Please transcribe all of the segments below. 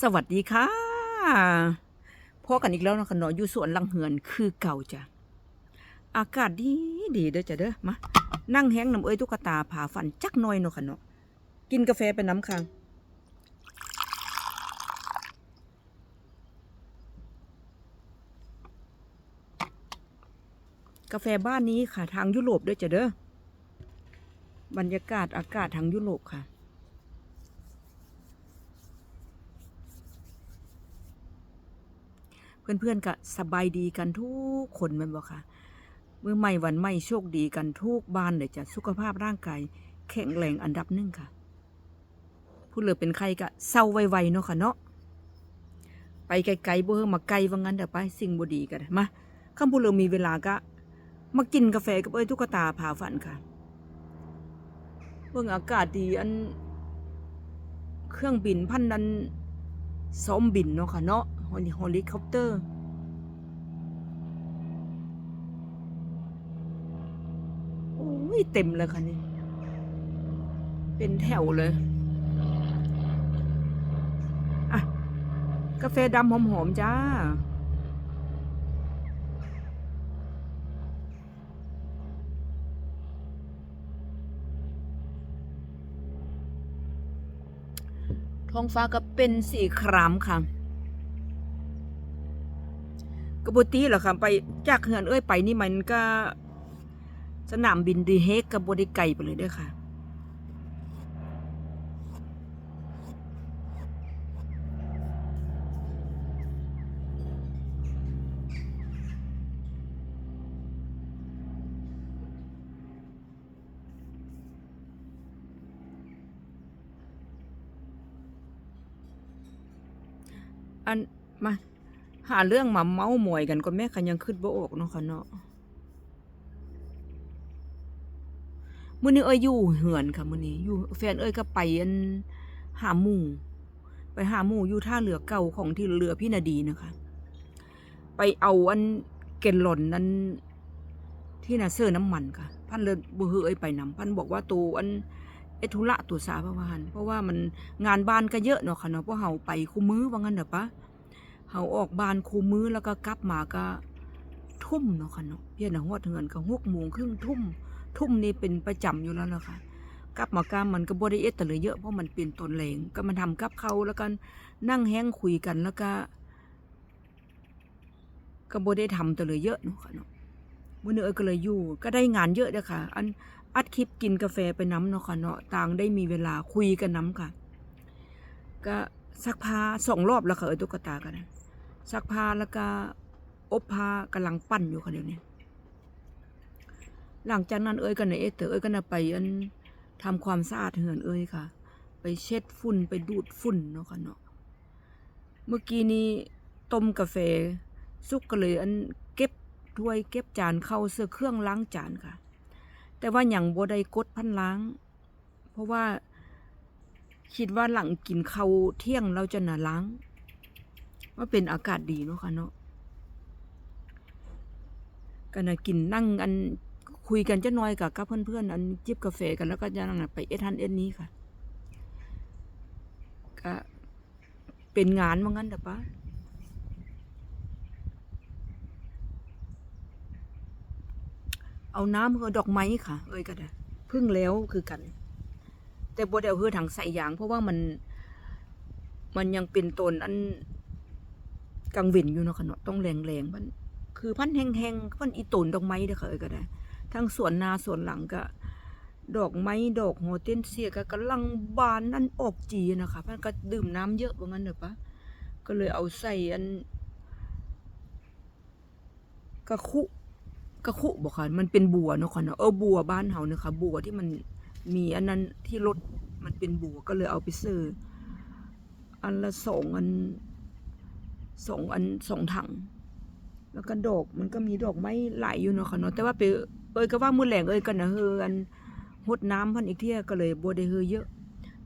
สวัสดีค่ะพอกันอีกแล้วนะคะเนาะอยู่สวนลังเหือนคือเก่าจ้ะอากาศดีดีเด้อจ้ะเด้อมานั่งแห้งน้ำเอ้ยตุ๊กตาผ่าฟันจักน่อยเนาะค่ะเนาะกินกาแฟเป็นน้ำค้างกาแฟบ้านนี้ค่ะ ทางยุโรปด้วยจ้ะเด้อบรรยากาศอากาศทางยุโรปค่ะ เพื่อนๆก็สบายดีกันทุกคนแม่นบ่ค่ะเมื่อใหม่วันใหม่โชคดีกันทุกบ้านเลยจ้ะสุขภาพร่างกายแข็งแรงอันดับหนึ่งค่ะ ผู้เหลือเป็นใครก็เศร้าไวๆเนาะค่ะเนาะไปไกลๆบ่เฮอมาไกลว่างั้นเดี๋ยวไปสิ่งบ่ดีกันมาคำผู้เหลือมีเวลาก็มากินกาแฟกับเอ้ยตุ๊กตาผาฝันค่ะเบิ่งอากาศดีอันเครื่องบินพันนั้นซ้อมบินเนาะค่ะเนาะ ฮอลิฮลิคอปเตอร์ โอ้ยเต็มเลยค่ะนี่ เป็นแถวเลย อะ กาแฟดำหอมๆจ้าท้องฟ้าก็เป็นสีครามค่ะ กบตีเหรอค่ะไปจากเฮือนเอ้ยไปนี่มันก็ สนามบินดีเฮกกับบไดิไก่ไปเลยด้วยค่ะ อัน มา หาเรื่องมาเมาหมวยกันก็แม่คันยังขึ้นบ่ออกเนาะค่ะเนาะมื้อนี้เอ้ยอยู่เหือนค่ะมื้อนี้อยู่แฟนเอ้ยก็ไปอันหาหมู่ไปหาหมู่อยู่ท่าเรือเก่าของที่เรือพี่นาดีนะคะ ไปเอาอันเกลหล่นนั้นที่น่ะเสื้อน้ำมันค่ะ พันเลยบ่ฮือเอ้ยไปนำพันบอกว่าตัวอันเอดธุระตัวสาพระวานเพราะว่ามันงานบ้านก็เยอะเนาะค่ะเนาะเพราะเฮาไปคุมื้อว่างั้นเด้อปะ เขาออกบานคูมือแล้วก็กลับมาก็ทุ่มเนาะค่ะเนาะเพียงแต่ฮอดเฮือนก็หกโมงครึ่งทุ่ม ทุ่มนี่เป็นประจำอยู่แล้วล่ะค่ะกลับมากามันก็บ่ได้เอ็ดแต่เลยเยอะเพราะมันเป็นตนแหลงก็มาทำกับเขาแล้วกันนั่งแห้งคุยกันแล้วก็ก็บ่ได้ทำแต่เลยเยอะเนาะค่ะเนาะมื้อนี้เอ้ยก็เลยอยู่ ก็ได้งานเยอะเด้อค่ะ อันอัดคลิปกินกาแฟไปน้ำเนาะค่ะเนาะต่างได้มีเวลาคุยกันน้ำค่ะ ก็ซักผ้าสองรอบแล้วค่ะเอ้ยตุ๊กตากันนะ ซักผ้าแล้วก็อบผ้ากำลังปั้นอยู่ค่ะเดี๋ยวนี้หลังจากนั้นเอ้ยกันในเอเตอเอ้ยก็น่ะไปอันทำความสะอาดเหือนเอ้ยค่ะ ไปเช็ดฝุ่นไปดูดฝุ่นเนาะค่ะเนาะเมื่อกี้นี้ต้มกาแฟสุกก็เลยอันเก็บถ้วยเก็บจานเข้าเสื้อเครื่องล้างจานค่ะ แต่ว่าอย่างบ่ได้กดพันล้าง เพราะว่าคิดว่าหลังกินข้าวเที่ยงเราจะน่ะล้าง ว่าเป็นอากาศดีเนาะค่ะเนาะก็นะกินนั่งอันคุยกันจะน้อยกับกับเพื่อนๆอันจิบกาแฟกันแล้วก็จะนั่งไปเอทันเอ็ดนี้ค่ะ ก็เป็นงานว่างั้นแต่ปะเอาน้ำเือดอกไม้ค่ะ เอ้ยก็ได้พึ่งแล้วคือกัน แต่บ่ได้เอาเฮือถังใส่ยาง เพราะว่ามัน มันยังเป็นตนอัน กังเวนอยู่เนาะค่ะเนาะต้องแรงๆมันคือพันแห้งๆพันอีตนดอกไม้เด้อค่ะเอ้ยก็ได้ทั้งสวนนาสวนหลังก็ ดอกไม้ดอกโฮเทนเซียก็กำลังบานนั่นออกจีนะคะพันก็ดื่มน้ำเยอะว่างั้นเด้อปะก็เลยเอาใส่อันกระคุกระคุบอกค่ะมันเป็นบัวเนาะค่ะเนาะเออบัวบ้านเฮาเนี่ยค่ะบัวที่มันมีอันนั้นที่รถมันเป็นบัวก็เลยเอาไปซื้ออันละสองอัน สองอันสองถัง แล้วก็ดอกมันก็มีดอกไม้หลายอยู่เนาะค่ะเนาะแต่ว่าไปเอ้ยก็ว่ามือแหลงเอ้ยกันนะเฮออันหดน้ำพันอีกเที่ยก็เลยบ่ได้เฮือเยอะ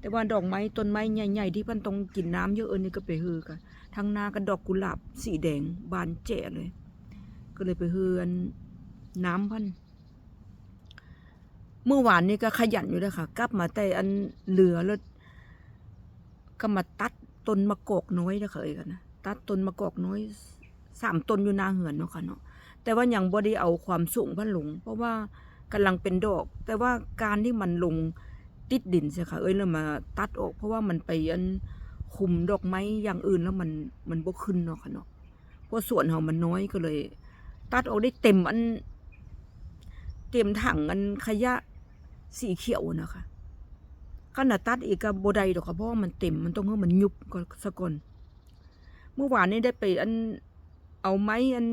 แต่ว่าดอกไม้ต้นไม้ใหญ่ๆที่พันต้องกินน้ำเยอะเอ้ยนี่ก็ไปเฮือค่ะทั้งนากันดอกกุหลาบสีแดงบานแจ๋เลย ก็เลยไปเฮออันน้ำพันเมื่อวานนี้ก็ขยันอยู่เลยค่ะ กลับมาแต่อันเหลือแล้วก็มาตัดต้นมะกอกน้อยเด้อค่ะเอ้ยกันนะ ตัดต้นมะกอกน้อยสามต้นอยู่หน้าเหือนเนาะค่ะเนาะแต่ว่าอยังบ่ได้เอาความสูงพันลง เพราะว่ากำลังเป็นดอก แต่ว่าการที่มันลงติดดินใช่ค่ะเอ้ยแล้วมาตัดออก เพราะว่ามันไปอันคุมดอกไม้อย่างอื่นแล้วมันมันบ่ขึ้นเนาะค่ะเนาะเพราะส่วนเฮามันน้อยก็เลย ตัดออกได้เต็มอัน เต็มถังอันขยะสีเขียวนะคะขนาดตัดอีกกับโบไดดอกค่ะเพราะว่ามันเต็มมันต้องให้มันยุบก็สะก่อน เมื่อวานนี้ได้ไปอันเอาไม้อัน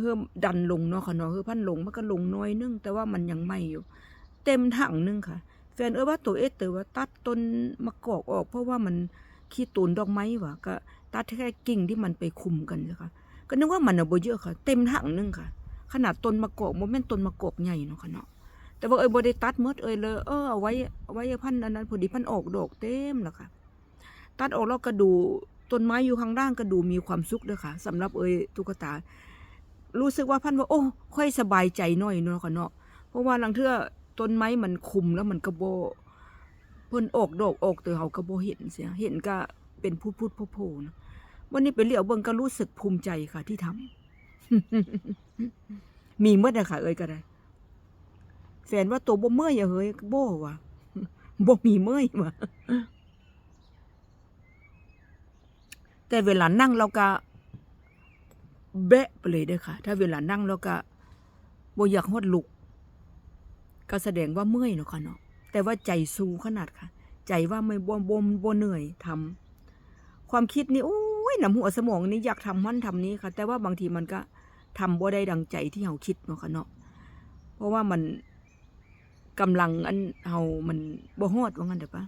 เพิ่มดันลงเนาะค่ะเนาะคือพันลงมันก็ลงน้อยนึง แต่ว่ามันยังไม่อยู่ เต็มถังนึงค่ะ แฟนเอ้ยว่าตัวเอสเตอว่าตัดต้นมะกอกออก เพราะว่ามันขี้ตูนดอกไม้ว่ะก็ตัดแค่กิ่งที่มันไปคุมกันนะคะก็นึกว่ามันเอะบ่เยอะค่ะ เต็มถังนึงค่ะ ขนาดต้นมะกอกบ่แม่นต้นมะกอกใหญ่เนาะค่ะเนาะแต่ว่าเอ้ยบ่ได้ตัดมดเอ้ยเลยเออเอาไว้เอาไว้พันอันนั้นพอดีพันออกดอกเต็มแล้วค่ะ ตัดออกแล้วก็ดู ต้นไม้อยู่ข้างล่างก็ดูมีความสุขด้อค่ะสำหรับเอ้ยตุ๊กตา รู้สึกว่าพันว่า โอ้ค่อยสบายใจหน่อยเนาะค่ะเนาะเพราะว่าลังเทื่อต้นไม้มันคุมแล้วมันก็บ่เพิ่นออกดอกออกแต่เฮาก็บ่เห็นเสียเห็นก็เป็นพูดๆโผล่ๆนะวันนี้ไปเหลียวเบิ่งก็รู้สึกภูมิใจค่ะที่ทำมีเมื่อนะคะเอ้ยก็ได้แฟนว่าตัวบ่เมื่อยอะเฮ้ยบ่ว่ะบ่มีเมื่อยว่ะ แต่เวลานั่งเราก็แบะไปเลยเด้อค่ะ ถ้าเวลานั่งเราก็บ่อยากฮดลุก ก็แสดงว่าเมื่อยเนาะค่ะเนาะแต่ว่าใจสู้ขนาดค่ะ ใจว่าไม่บ่บ่บ่เหนื่อยทำความคิดนี่โอ้ยหน้ำหัวสมองนี่อยากทำมันทำนี้ค่ะ แต่ว่าบางทีมันก็ทำบ่ได้ดังใจที่เราคิดเนาะค่ะเนาะเพราะว่ามันกำลังอันเฮามันบ่ฮอดว่างั้นเด้อปะ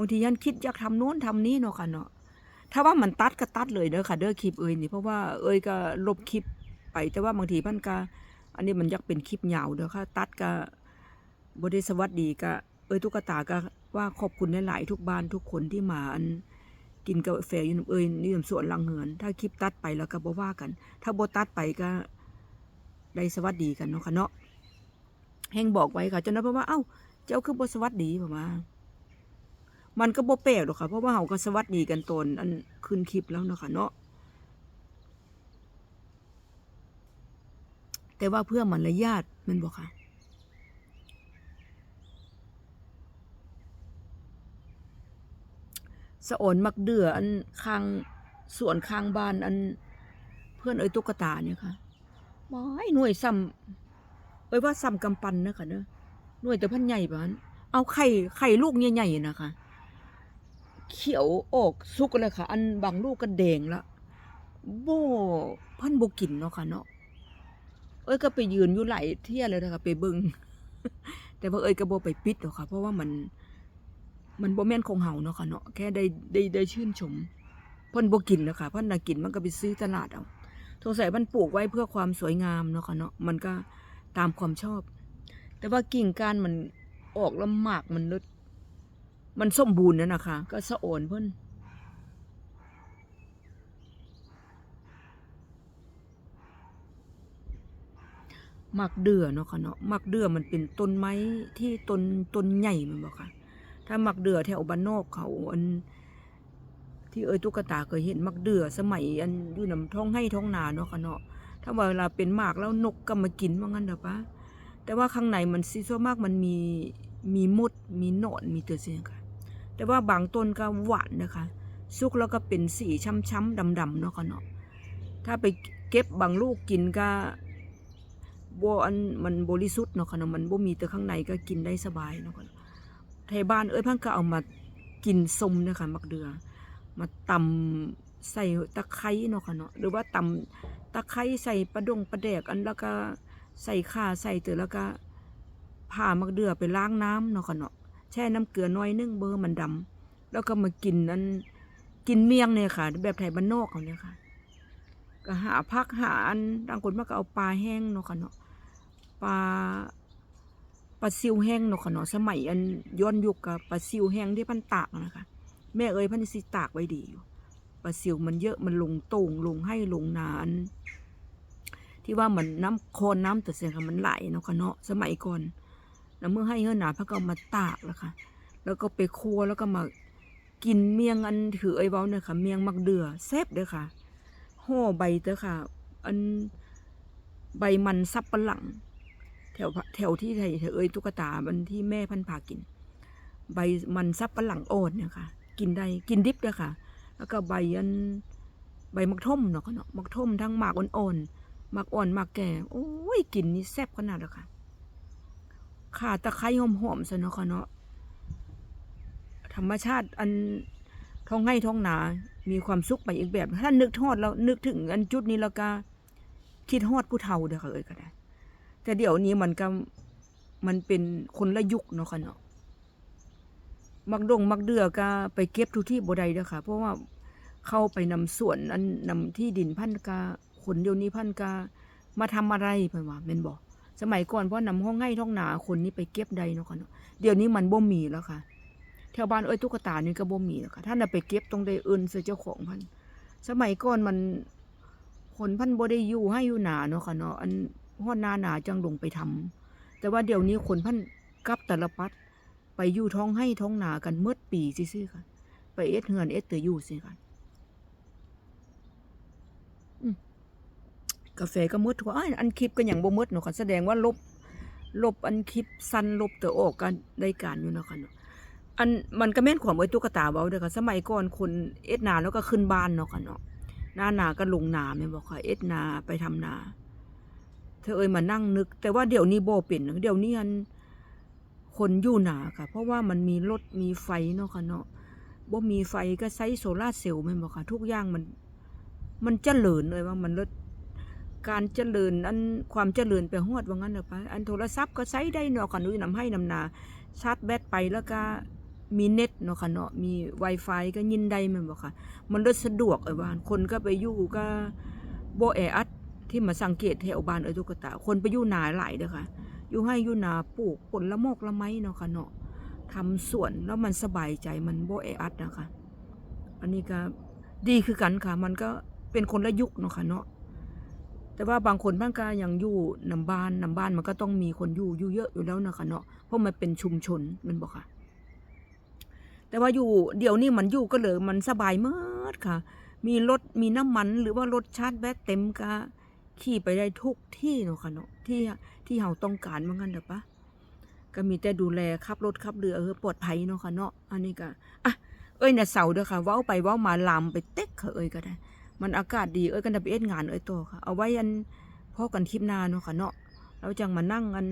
บางทียันคิดอยากทำโน้นทำนี้เนาะค่ะเนาะถ้าว่ามันตัดก็ตัดเลยเด้อค่ะ เด้อคลิปเอ้ยนี่เพราะว่าเอ้ยก็ลบคลิปไปแต่ว่าบางทีมันก็อันนี้มันอยากเป็นคลิปยาวเด้อค่ะ ตัดก็บ่ได้สวัสดีก็เอ้ยตุ๊กตาก็ว่าขอบคุณหลายๆทุกบ้านทุกคนที่มาอันกินกาแฟอยู่เอ้ยนี่น้ำสวนลังเหือนถ้าคลิปตัดไปแล้วก็บ่ว่ากัน ถ้าบ่ตัดไปก็ได้สวัสดีกันเนาะค่ะเนาะแห่งบอกไว้ค่ะจนนั้นเพราะว่าเอ้า เจ้าคือบสวัสดีผมว่า มันก็บ่แปลกหรอกค่ะ เพราะว่าเฮาก็สวัสดีกันตนอันขึ้นคลิปแล้วเนาะค่ะเนาะแต่ว่าเพื่อมารยาทมันบอกค่ะสะออนมักเดืออันข้างสวนข้างบ้านอันเพื่อนเอ้ยตุ๊กตาเนี่ยค่ะไม่หน่วยซ้ำเอ้ยว่าซ้ำกำปั้นนะคะเนอะหน่วยแต่พันใหญ่ปานเอาไข่ไข่ลูกใหญ่ๆนะคะ เขียวออกสุกเลยค่ะ อันบางลูกก็แดงละโบ่พันบกินเนาะค่ะเนาะเอ้ยก็ไปยืนอยู่ไหลเที่ยเลยนะคะไปเบิงแต่ว่าเอ้ยก็บไปปิดหรอกค่ะ เพราะว่ามัน มันโบแม่นของเฮาเนาะค่ะเนาะแค่ได้ได้ได้ชื่นชมพิ่นบกินแล้วค่ะพิ่นน่ะกินมันก็ไปซื้อตลาดเอาสงสัยมันปลูกไว้เพื่อความสวยงามเนาะค่ะเนาะมันก็ตามความชอบ แต่ว่ากิ่งก้านมันออกแล้วหมากมันนึด มันสมบูรณ์นะนะคะ ก็สะโอนเพิ่นหมักเดือเนาะค่ะเนาะหมักเดือมันเป็นต้นไม้ที่ต้นต้นใหญ่มันบอกค่ะ ถ้าหมักเดือแถวบ้านนอกเขาอัน ที่เอ้ยตุ๊กตาเคยเห็นหมักเดือสมัยอันอยู่นำท้องให้ท้องนาเนาะค่ะเนาะถ้าว่าเวลาเป็นหมากแล้วนกก็มากินว่างั้นเถอะปะแต่ว่าข้างในมันซีซัวมากมันมีมีมดมีหนอนมีตัวเสียงค่ะ แต่ว่าบางต้นก็หวานนะคะ สุกแล้วก็เป็นสีช้ำๆดำๆเนาะค่ะเนาะถ้าไปเก็บบางลูกกินก็บอันมันบริสุทธิ์เนาะค่ะเนาะมันบ่มีแต่ข้างในก็กินได้สบายเนาะค่ะไทยบ้านเอ้ยพังก็เอามากินส้มนะคะมักเดือ มาตำใส่ตะไคร้เนาะค่ะเนาะหรือว่าตำตะไคร้ใส่ปลาดงปลาแดกอันแล้วก็ใส่ข่าใส่เตอแล้วก็ผ่ามักเดือไปล้างน้ำเนาะค่ะเนาะ แช่น้ำเกลือน้อยนึ่งเบอร์มันดำแล้วก็มากินอันกินเมี่ยงเนี่ยค่ะ แบบไทยบ้านนอกเขาเนี่ยค่ะ ก็หาพักหาอันบางคนมันก็เอาปลาแห้งเนาะค่ะเนาะปลาปลาซิวแห้งเนาะค่ะเนาะสมัยอันย้อนยุคกับปลาซิวแห้งที่พันตากนะคะแม่เอ้ยพันสิตากไว้ดีอยู่ปลาซิวมันเยอะมันลงโต่งลงให้ลงนาน ที่ว่ามันน้ำโคนน้ำแต่เสียงค่ะมันไหลเนาะค่ะเนาะสมัยก่อน แล้วเมื่อให้เฮือหนาพระก็เอามาตากแล้วค่ะ แล้วก็ไปคั่วแล้วก็มากินเมียงอันถือไอ้เว้าเนี่ยค่ะ เมียงมักเดือแซ่บเด้อค่ะห่อใบเด้อค่ะ อันใบมันสับปะหลังแถวแถวที่ไทยแถวเอ้ยตุ๊กตามันที่แม่พันพากิน ใบมันสับปะหลังอ่อนเนี่ยค่ะ กินได้กินดิบเด้อค่ะ แล้วก็ใบอันใบมักท่มเนาะค่ะเนาะมักท่มทั้งหมากอ่อนๆหมากอ่อนหมากแก่โอ้ยกินนี่แซ่บขนาดเลยค่ะ ขาตะไคร้หอมๆซะเนะค่ะเนาะธรรมชาติอันท้องให้ท้องหนา มีความสุขไปอีกแบบ ถ้านึกทอดแล้วนึกถึงอันจุดนี้แล้วก็คิดฮอดผู้เฒ่าเด้อค่ะเอ้ยก็ได้ แต่เดี๋ยวนี้มันก็มันเป็นคนละยุคเนาะค่ะเนาะมักดงมักเดือก็ไปเก็บทุกที่บ่ได้เด้อค่ะ เพราะว่าเข้าไปนำสวนอันนำที่ดินพันกาคนเดียวนี้พันกามาทำอะไรเพิ่นว่าแม่นบ่ สมัยก่อนเพราะนำห้องให้ท้องหนาคนนี้ไปเก็บได้เนาะค่ะเนาะเดี๋ยวนี้มันบ่มีแล้วค่ะแถวบ้านเอ้ยตุ๊กตานี่ก็บ่มีแล้วค่ะถ้านไปเก็บต้องได้เอินใส่เจ้าของพันสมัยก่อนมันคนพันบ่ได้อยู่ให้อยู่หนาเนาะค่ะเนาะอันฮอดหน้าหนาจังลงไปทำแต่ว่าเดี๋ยวนี้คนพันกับตลปัดไปอยู่ท้องให้ท้องหนากันเมื่อปีซื่อๆค่ะ ไปเอ็ดเฮือนเอ็ดเตออยู่สิค่ะอืม กาแฟก็มืดว่าอ้ายอันคลิปก็อย่างบ่มืดเนาะค่ะแสดงว่าลบลบอันคลิปสั้นลบเตอออกกันได้การอยู่เนาะค่ะเนาะอันมันก็แม่นความไว้ตุ๊กตาเว้าเด้อค่ะสมัยก่อนคนเอ็ดนาแล้วก็ขึ้นบ้านเนาะค่ะเนาะหน้านาก็ลงนาแม่นบอกค่ะเอ็ดนาไปทำนา เธอเอ่ยมานั่งนึก แต่ว่าเดี๋ยวนี้บ่เป็นเดี๋ยวนี้อันคนอยู่หนาค่ะ เพราะว่ามันมีรถมีไฟเนาะค่ะเนาะบ่มีไฟก็ใช้โซลาเซลล์แม่นบ่ค่ะทุกอย่างมัน มันเจริญเลยว่ามันลด การเจริญอันความเจริญไปฮอดว่างั้นเด้อไปอันโทรศัพท์ก็ใช้ได้เนาะค่ะนุ้ยนำให้นำนา ชาร์จแบตไปแล้วก็มีเน็ตเนาะค่ะเนาะมี Wi-Fi ก็ยินได้ม่นบ่ค่ะ มันรถสะดวกเอ้ยว่าคนก็ไปอยู่ก็บ่แออัดที่มาสังเกตแถวบ้านเอ้ยตุ๊กตา คนไปอยู่หนาหลายเด้อค่ะ อยู่ให้อยู่นาปลูกผลละโมกละไม้เนาะค่ะเนาะทำสวนแล้วมันสบายใจมันโบแออัดนะคะอันนี้ก็ดีคือกันค่ะ มันก็เป็นคนละยุคเนาะค่ะเนาะ แต่ว่าบางคนบ้านก็ยังอยู่นำบ้านนำบ้านมันก็ต้องมีคนอยู่อยู่เยอะอยู่แล้วนะคะเนาะเพราะมันเป็นชุมชนมันบอกค่ะ แต่ว่าอยู่เดี๋ยวนี้มันอยู่ก็เลยมันสบายมากค่ะ มีรถมีน้ำมันหรือว่ารถชาร์จแบตเต็มก็ขี่ไปได้ทุกที่เนาะค่ะเนาะที่ที่เราต้องการว่างั้นเด้อปะก็มีแต่ดูแลขับรถขับเรือเออปลอดภัยเนาะค่ะเนาะอันนี้ก็อะเอ้ยเนี่ยเสาเด้อค่ะ เว้าไปเว้ามาลามไปเต็กค่ะเอ้ยก็ได้ มันอากาศดีเอ้ยกันจะไปเอ็ดงานเอ้ยต่อค่ะ เอาไว้อันพอกันคลิปหน้าเนาะค่ะเนาะเราจังมานั่งกัน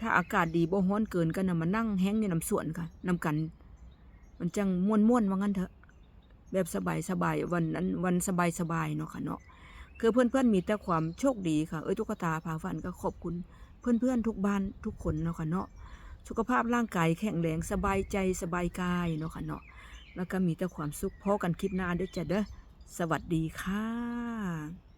ถ้าอากาศดีบ่ฮ้อนเกินกันนะมานั่งแห้งในน้ำสวนค่ะนำกัน มันจังม่วนๆว่างั้นเถอะ แบบสบายๆวันนั้นวันสบายๆเนาะค่ะเนาะคือเพื่อนๆมีแต่ความโชคดีค่ะ เอ้ยตุ๊กตาพาฝันก็ขอบคุณเพื่อนๆทุกบ้านทุกคนเนาะค่ะเนาะสุขภาพร่างกายแข็งแรงสบายใจสบายกายเนาะค่ะเนาะแล้วก็มีแต่ความสุขพอกันคลิปหน้าเด้อจ้ะเด้อ สวัสดีค่ะ